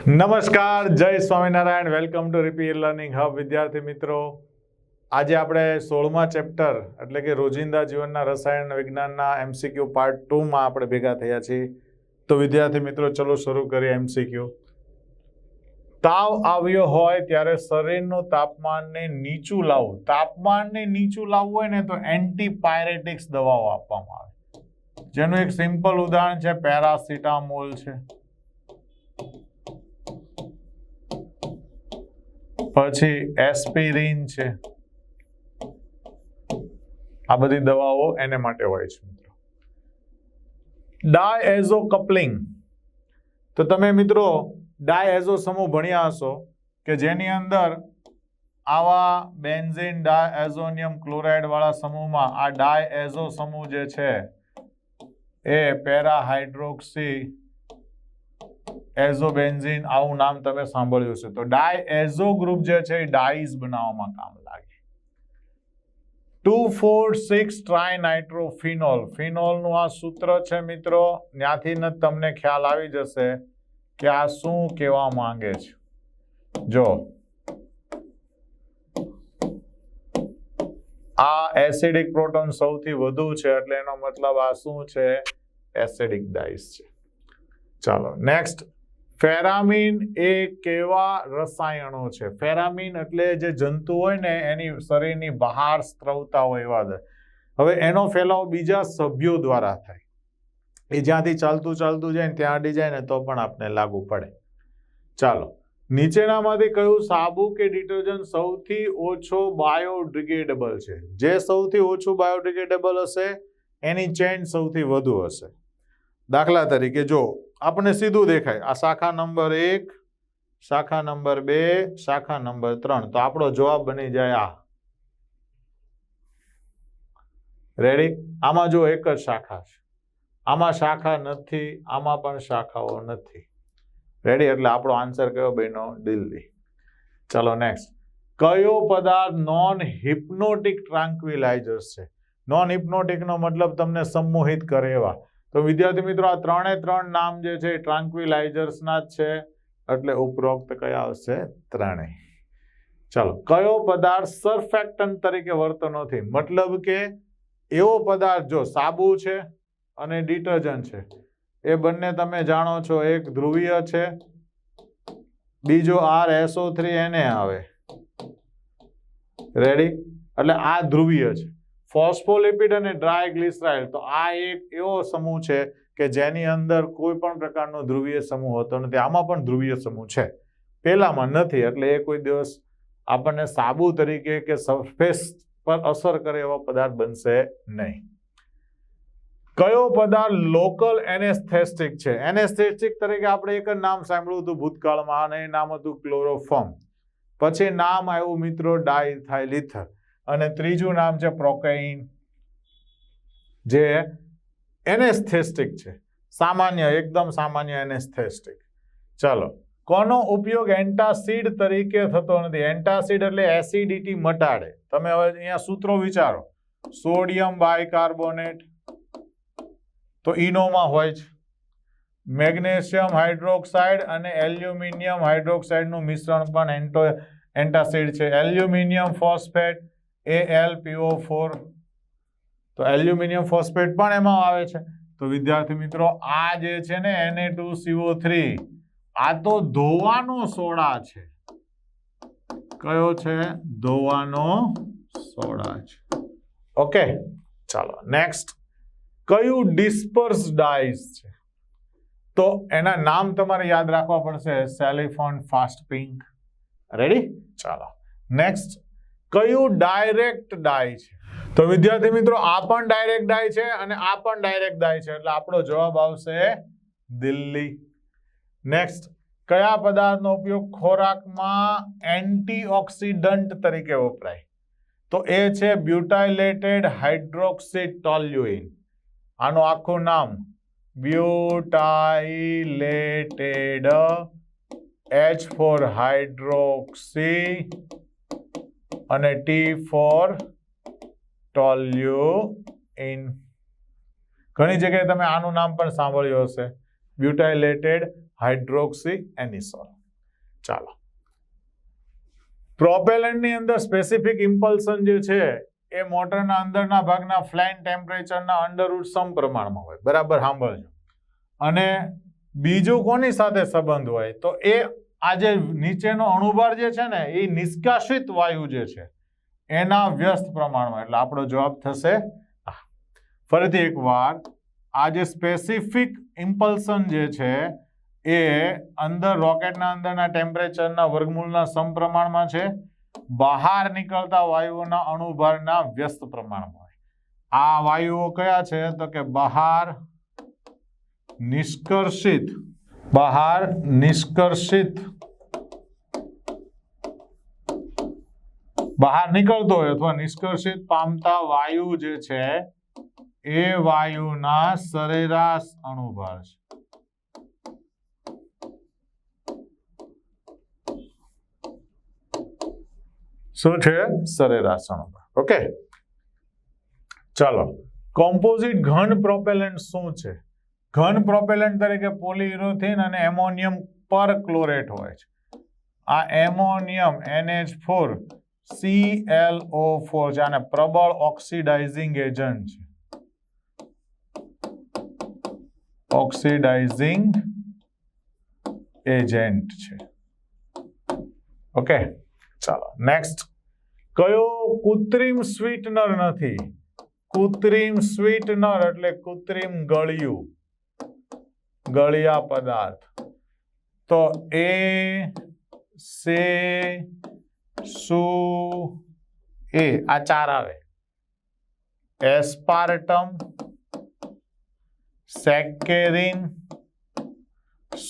નમસ્કાર, જય Swaminarayan. Welcome to રિપીર લર્નિંગ હબ વિદ્યાર્થી મિત્રો. આજે આપણે સોળમા ચેપ્ટર એટલે કે રોજિંદા જીવનના રસાયણ વિજ્ઞાનના એમસીક્યુ પાર્ટ ટુમાં આપણે ભેગા થયા છીએ. તો વિદ્યાર્થી મિત્રો, ચલો શરૂ કરીએ એમસીક્યુ તાવ આવ્યો હોય ત્યારે શરીરનું તાપમાનને નીચું લાવવું તાપમાનને નીચું લાવવું હોય ને તો એન્ટીપાયરેટિક્સ દવાઓ આપવામાં આવે. જેનું એક સિમ્પલ ઉદાહરણ છે, પેરાસિટામોલ છે. પછી એસ્પિરિન છે. આ બધી દવાઓ એને માટે હોય છે મિત્રો. ડાયએઝો કપલિંગ તો તમે મિત્રો ડાયએઝો સમૂહ ભણ્યા હશો કે જેની અંદર આવા બેન્ઝિન ડાયએઝોનિયમ ક્લોરાઇડ વાળા સમૂહમાં આ ડાયએઝો સમૂહ જે છે એ પેરાહાઇડ્રોક્સી એઝોબેન્ઝીન આવું નામ તમે સાંભળ્યું છે તો ડાયએઝો ગ્રુપ જે છે એ ડાઈઝ બનાવવામાં કામ લાગે. ટુ ફોર સિક્સ ટ્રાયનાઇટ્રોફિનોલ ફિનોલનું આ સૂત્ર છે મિત્રો, ત્યાંથી જ તમને ખ્યાલ આવી જશે કે આ શું કહેવા માંગે છે. જો. આ એસિડિક પ્રોટોન સૌથી વધુ છે, એટલે એનો મતલબ આ શું છે? એસિડિક ડાઈસ છે. ચાલો નેક્સ્ટ ફેરામીન એ કેવા રસાયણો છે? ફેરામીન એટલે જે જંતુ હોય ને, એની શરીરની બહાર સ્ત્રવતા હોય એવા દ- હવે એનો ફેલાવો બીજા સભ્યો દ્વારા થાય. એ જ્યાંથી ચાલતું ચાલતું જાય ને, ત્યાં અડી જાય ને, તો પણ આપને લાગુ પડે. ચાલો, નીચેનામાંથી કયું સાબુ કે ડિટર્જન્ટ સૌથી ઓછો બાયોડિગ્રેડેબલ છે? જે સૌથી ઓછું બાયોડિગ્રેડેબલ હશે, એની ચેન સૌથી વધુ હશે. દાખલા તરીકે જો આપણને સીધું દેખાય. આ શાખા નંબર એક, શાખા નંબર બે, શાખા નંબર ત્રણ. તો આપણો જવાબ બની જાય આ. રેડી આમાં જો એક જ શાખા છે. આમાં શાખા નથી, આમાં પણ શાખાઓ નથી. રેડી એટલે આપણો આન્સર કયો બહેનો દિલ્હી. ચલો નેક્સ્ટ કયો પદાર્થ નોન હિપ્નોટિક ટ્રાન્ક્વિલાઇઝર્સ છે? નોન હિપ્નોટિકનો મતલબ તમને સંમોહિત કરે એવા. તો વિદ્યાર્થી મિત્રો, આ ત્રણે ત્રણ નામ જે છે ટ્રાન્ક્વિલાઇઝર્સના જ છે. એટલે ઉપરોક્ત કયા આવશે? ત્રણેય ચાલો, કયો પદાર્થ સર્ફેક્ટન્ટ તરીકે વર્તો નથી મતલબ કે એવો પદાર્થ જો સાબુ છે અને ડિટર્જન્ટ છે. એ બંને તમે જાણો છો, એક ધ્રુવીય છે, બીજો આર એસઓ થ્રી એને આવે. રેડી એટલે આ ધ્રુવીય છે. ફોસ્ફોલિપિડ અને ડ્રાયગ્લિસરાઇડ તો આ એક એવો સમૂહ છે કે જેની અંદર કોઈ પણ પ્રકારનો ધ્રુવીય સમૂહ હોતો નથી. આમાં પણ ધ્રુવીય સમૂહ છે. પહેલામાં નથી. એટલે એ કોઈ દિવસ આપણને સાબુ તરીકે કે સરફેસ પર અસર કરે એવો પદાર્થ બનશે નહીં. કયો પદાર્થ લોકલ એનેસ્થેસ્ટિક છે? એનેસ્થેસ્ટિક તરીકે આપણે એક જ નામ સાંભળ્યું હતું ભૂતકાળમાં અને એ નામ હતું ક્લોરોફોર્મ પછી નામ આવ્યું મિત્રો ડાયથાઇલિથર અને ત્રીજું નામ છે પ્રોકેઇન, જે એનેસ્થેસ્ટિક છે. સામાન્ય, એકદમ સામાન્ય એનેસ્થેસ્ટિક. ચાલો, કોનો ઉપયોગ એન્ટાસિડ તરીકે થતો નથી? એન્ટાસિડ એટલે એસિડિટી મટાડે. તમે હવે અહીંયા સૂત્રો વિચારો. સોડિયમ બાયકાર્બોનેટ, તો ઇનોમાં હોય છે. મેગ્નેશિયમ હાઇડ્રોક્સાઇડ અને એલ્યુમિનિયમ હાઇડ્રોક્સાઇડનું મિશ્રણ પણ એન્ટો, એન્ટાસિડ છે. Aluminium phosphate A L P O four તો એલ્યુમિનિયમ ફોસ્ફેટ પણ એમાં આવે છે. તો વિદ્યાર્થી મિત્રો, આ જે છે ને એને ટુ સીઓ થ્રી આ તો ધોવાનો સોડા છે. કયો છે? ધોવાનો સોડા છે. ઓકે ચાલો નેક્સ્ટ કયું ડિસ્પર્સ ડાઈસ છે? તો એના નામ તમારે યાદ રાખવા પડશે સેલિફોન ફાસ્ટ પિંક રેડી ચાલો નેક્સ્ટ કયું ડાયરેક્ટ ડાય છે? તો વિદ્યાર્થી મિત્રો, આ પણ ડાયરેક્ટ ડાય છે અને આ પણ ડાયરેક્ટ ડાય છે. એટલે આપણો જવાબ આવશે દિલ્હી. નેક્સ્ટ કયા પદાર્થનો ઉપયોગ ખોરાકમાં એન્ટીઓક્સિડન્ટ તરીકે વપરાય? તો એ છે બ્યુટાઇલેટેડ હાઇડ્રોક્સિટોલ્યુઇન આનું આખું નામ બ્યુટાઇલેટેડ એચ ફોર હાઇડ્રોક્સી અને ટી ફોર ટોલ્યુઇન ઘણી જગ્યાએ તમે આનું નામ પણ સાંભળ્યું હશે. બ્યુટાઇલેટેડ હાઇડ્રોક્સી એનિસોલ ચાલો. પ્રોપેલન્ટની અંદર સ્પેસિફિક ઇમ્પલ્સન જે છે, એ મોટરના અંદરના ભાગના ફ્લાઇન ટેમ્પરેચરના અંડરવુડ સમ પ્રમાણમાં હોય. બરાબર સાંભળજો. અને બીજું કોની સાથે સંબંધ હોય? તો એ આ જે નીચેનો અણુભાર જે છે ને, એ નિષ્કાશિત વાયુ જે છે, એના વ્યસ્ત પ્રમાણમાં. એટલે આપણો જવાબ થશે. ફરીથી એકવાર, આ જે સ્પેસિફિક ઇમ્પલ્સન જે છે, એ અંદર રોકેટના અંદરના ટેમ્પરેચરના વર્ગમૂળના સમપ્રમાણમાં છે. બહાર નીકળતા વાયુઓના અણુભારના વ્યસ્ત પ્રમાણમાં. આ વાયુઓ કયા છે? તો કે બહાર નિષ્કર્ષિત બહાર નિષ્કર્ષિત. બહાર નીકળતો હોય અથવા નિષ્કર્ષિત પામતા વાયુ જે છે, એ વાયુના સરેરાશ અણુભાર છે. શું છે? સરેરાશ અણુભાર. ઓકે. ચાલો. કોમ્પોઝિટ ઘન પ્રોપેલન્ટ શું છે? ઘન પ્રોપેલન્ટ તરીકે પોલીયુરોથીન અને એમોનિયમ પર ક્લોરેટ હોય છે. આ ammonium N H four C L O four છે અને પ્રબળ ઓક્સિડાઇઝિંગ એજન્ટ છે. ઓક્સિડાઇઝિંગ એજન્ટ છે. ઓકે, ચાલો, નેક્સ્ટ. કયો કૃત્રિમ સ્વીટનર નથી? કૃત્રિમ સ્વીટનર એટલે કૃત્રિમ ગળ્યું. ગળ્યા પદાર્થ. તો એ, સે, સુ, એ, આ ચાર આવે. એસ્પાર્ટમ, સેકેરિન,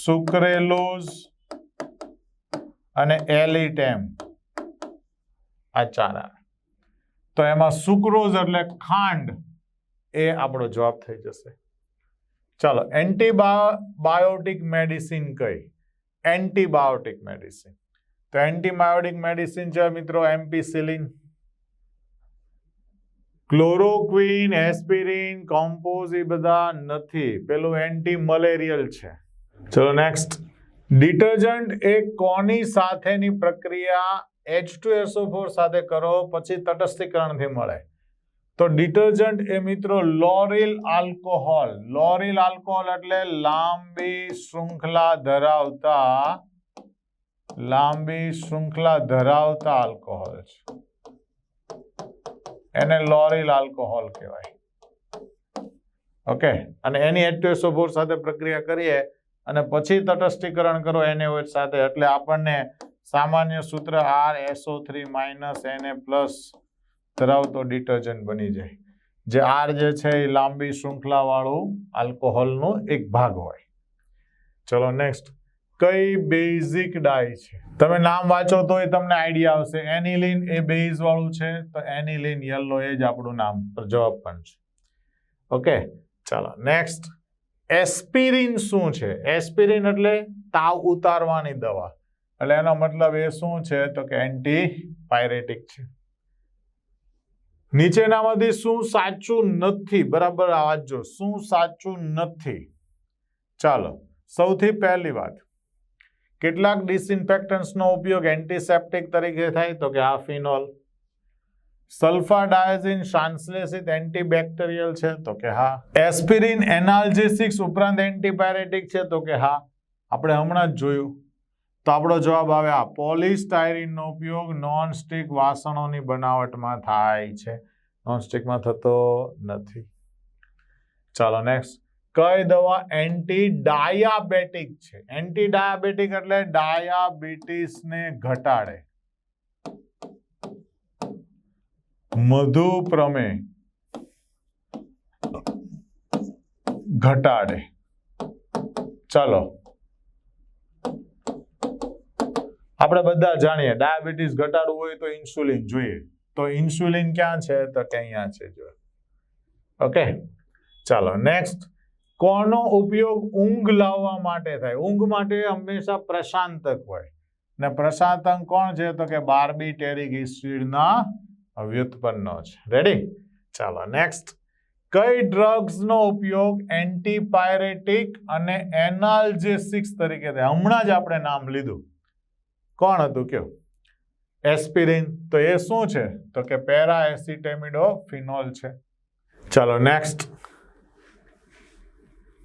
સુક્રેલોઝ અને એલિટેમ. આ ચાર આવે. તો એમાં સુક્રોઝ એટલે ખાંડ. એ આપણો જવાબ થઈ જશે. ચાલો, એન્ટીબાયોટિક મેડિસિન કઈ? Antibiotic medicine. તો એન્ટીબાયોટિક મેડિસિન છે મિત્રો એમ્પીસિલિન ક્લોરોક્વિન, એસ્પિરિન, કોમ્પોઝ એ બધા નથી. પેલું એન્ટી મલેરિયલ છે. ચલો, નેક્સ્ટ. ડિટર્જન્ટ એ કોની સાથેની પ્રક્રિયા એચ ટુ એસઓ ફોર સાથે કરો, પછી તટસ્થીકરણથી મળે. તો ડિટર્જન્ટ એ મિત્રો લોરિલ આલ્કોહોલ. લોરિલ આલ્કોહોલ એટલે લાંબી શૃંખલા ધરાવતા, લાંબી શૃંખલા ધરાવતા આલ્કોહોલ છે. એને લોરિલ આલ્કોહોલ કહેવાય. ઓકે અને એની એચ ફોર સાથે પ્રક્રિયા કરીએ અને પછી તટસ્થીકરણ કરો એને સાથે. એટલે આપણને સામાન્ય સૂત્ર R S O three minus N A plus ધરાવતો ડિટર્જન્ટ બની જાય. જે આર જે છે એ લાંબી શૃંખલા વાળું આલ્કોહોલનો એક ભાગ હોય. ચલો નેક્સ્ટ કઈ બેઝિક ડાય છે? તમે નામ વાંચો તો એ તમને આઈડિયા આવશે. એનિલિન એ બેઝ વાળું છે, તો એનિલિન યલો એ જ આપણું નામ જવાબ પણ છે. ઓકે, ચાલો નેક્સ્ટ એસ્પિરિન શું છે? એસ્પિરિન એટલે તાવ ઉતારવાની દવા. એટલે એનો મતલબ એ શું છે? તો કે એન્ટી પાયરેટિક છે. નીચેનામાંથી શું સાચું નથી? બરાબર આ જો, શું સાચું નથી? ચાલો, સૌથી પહેલી વાત. કેટલાક ડિસઇન્ફેક્ટન્ટ્સનો ઉપયોગ એન્ટીસેપ્ટિક તરીકે થાય, તો કે આ ફિનોલ સલ્ફા ડાયઝિન શાંસલેસિત એન્ટીબેક્ટેરિયલ છે, તો કે હા. એસ્પિરિન એનાલ્જેસિક્સ ઉપરાંત એન્ટીબાયોટિક છે, તો કે હા. આપણે હમણાં જ જોયું. આપણો જવાબ આવે આ. પોલિસ્ટાયરીનનો ઉપયોગ નોનસ્ટિક વાસણોની બનાવટમાં થાય છે. નોનસ્ટિકમાં થતો નથી. ચાલો નેક્સ્ટ કઈ દવા એન્ટી ડાયાબેટિક છે? એન્ટી ડાયાબેટિક એટલે ડાયાબિટીસને ઘટાડે. મધુપ્રમે ઘટાડે. ચાલો. આપણે બધા જાણીએ, ડાયાબિટીસ ઘટાડવું હોય તો ઇન્સ્યુલિન જોઈએ. તો ઇન્સ્યુલિન ક્યાં છે? તો કે છે, જો. ઓકે? ચાલો, નેક્સ્ટ. કોનો ઉપયોગ ઊંઘ લાવવા માટે થાય? ઊંઘ માટે હંમેશા પ્રશાંતક હોય. ને પ્રશાંતક કોણ છે? તો કે બાર્બીટેરિક એસિડના વ્યુત્પન્નો છે. રેડી ચાલો, નેક્સ્ટ. કઈ ડ્રગ્સનો ઉપયોગ એન્ટીપાયરેટિક અને એનાલ્જેસિક્સ તરીકે થાય? હમણાં જ આપણે નામ લીધું. કોણ હતું કયો એસ્પિરિન. તો એ શું છે? તો કે પેરા એસિટેમિડોફિનોલ છે. ચાલો નેક્સ્ટ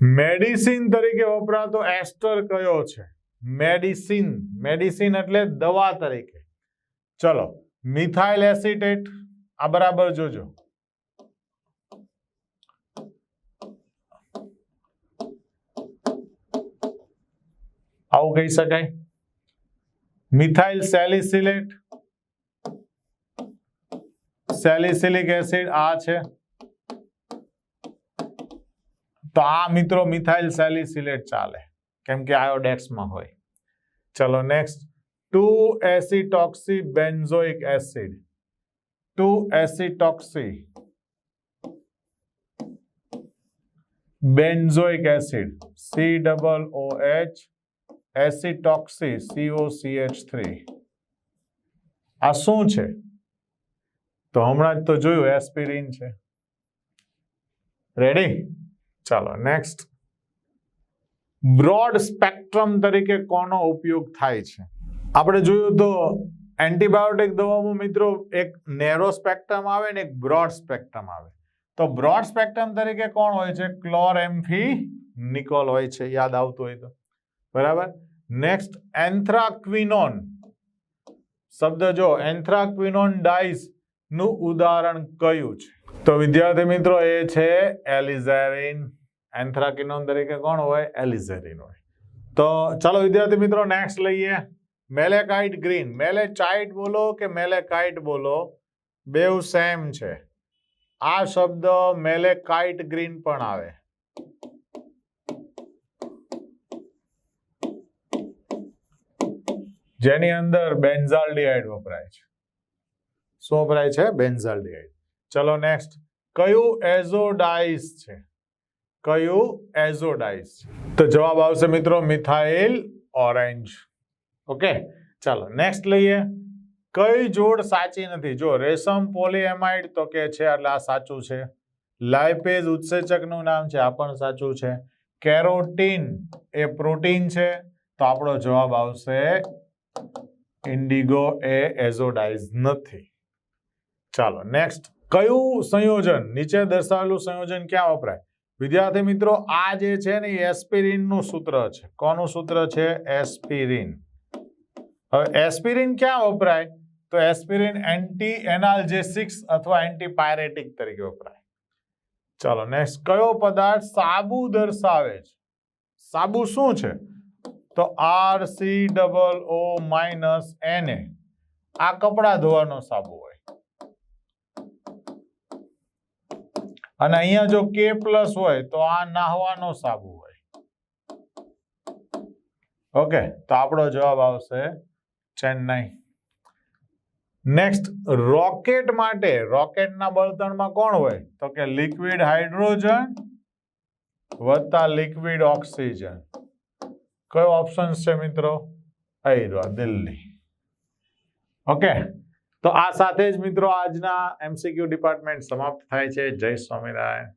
મેડિસિન તરીકે વપરાતો એસ્ટર કયો છે? મેડિસિન. મેડિસિન એટલે દવા તરીકે. ચલો, મિથાઇલ એસિટેટ. આ બરાબર જોજો. આવું કહી શકાય? Methyl salicylate. સેલિસિલિક એસિડ આ છે. તો આ મિત્રો મિથાઇલ સેલિસિલેટ ચાલે, કેમ કે આયોડેક્સમાં હોય. ચલો next two acetoxy benzoic acid two acetoxy benzoic acid C double O H acetoxy C O C H three. આ શું છે? તો હમણાં જ તો જોયું, એસ્પિરિન છે. રેડી ચાલો નેક્સ્ટ બ્રોડ સ્પેક્ટ્રમ તરીકે કોનો ઉપયોગ થાય છે? આપણે જોયું તો એન્ટીબાયોટિક દવામાં મિત્રો, એક નેરો સ્પેક્ટ્રમ આવે ને એક બ્રોડ સ્પેક્ટ્રમ આવે. તો બ્રોડ સ્પેક્ટ્રમ તરીકે કોણ હોય છે? ક્લોરેમ્ફી નિકોલ હોય છે. યાદ આવતું હોય તો. બરાબર? નેક્સ્ટ એન્થ્રાક્વિનોન શબ્દ જો એન્થ્રાક્વિનોન ડાઇસનું ઉદાહરણ કયું છે? તો વિદ્યાર્થી મિત્રો, એ છે એલિઝેરિન. એન્થ્રાક્વિનોન તરીકે કોણ હોય? એલિઝેરિન હોય. તો ચાલો વિદ્યાર્થી મિત્રો નેક્સ્ટ લઈએ. મેલેકાઇટ ગ્રીન. મેલેચાઇટ બોલો કે મેલેકાઇટ બોલો? બેવ સેમ છે. આ શબ્દ મેલેકાઇટ ગ્રીન પણ આવે. જેની અંદર બેન્ઝાલ્ડિહાઇડ વપરાય છે. શું વપરાય છે? બેન્ઝાલ્ડિહાઇડ ચલો નેક્સ્ટ કયું એઝોડાઇસ છે? કયું એઝોડાઇસ છે? તો જવાબ આવશે મિત્રો મિથાઇલ ઓરેન્જ. ઓકે, ચાલો નેક્સ્ટ લઈએ. કઈ જોડ સાચી નથી? જો રેશમ પોલીએમાઇડ તો કે છે, એટલે આ સાચું છે. લાઇપેઝ ઉત્સેચકનું નામ છે, આ પણ સાચું છે. કેરોટીન એ પ્રોટીન છે. તો આપણો જવાબ આવશે ઇન્ડિગો એ એઝોડાઇઝ નથી. ચાલો, નેક્સ્ટ. કયું સંયોજન? નીચે દર્શાવેલું સંયોજન ક્યાં વપરાય? વિદ્યાર્થી મિત્રો, આ જે છે ને, એ એસ્પિરિનનું સૂત્ર છે. કોનું સૂત્ર છે? એસ્પિરિન. હવે એસ્પિરિન ક્યાં વપરાય? તો એસ્પિરિન એન્ટી એનાલ્જેસિક્સ અથવા એન્ટીપાયરેટિક તરીકે વપરાય. ચાલો, નેક્સ્ટ. કયો પદાર્થ સાબુ દર્શાવે છે? સાબુ શું છે? તો R C double O minus N A આ કપડા ધોવાનો સાબુ હોય. અને અહીંયા જો કે પ્લસ હોય તો આ નાહવાનો સાબુ હોય. ઓકે તો આપણો જવાબ આવશે ચેન્નાઈ. નેક્સ્ટ રોકેટ માટે, રોકેટના બળતણમાં કોણ હોય? તો કે લિક્વિડ હાઇડ્રોજન વત્તા લિક્વિડ ઓક્સિજન કયો ઓપ્શન છે મિત્રો? અહીરવા દિલ્હી. ઓકે તો આ સાથે જ મિત્રો આજના એમસીક્યુ ડિપાર્ટમેન્ટ સમાપ્ત થાય છે. જય સ્વામિનારાયણ.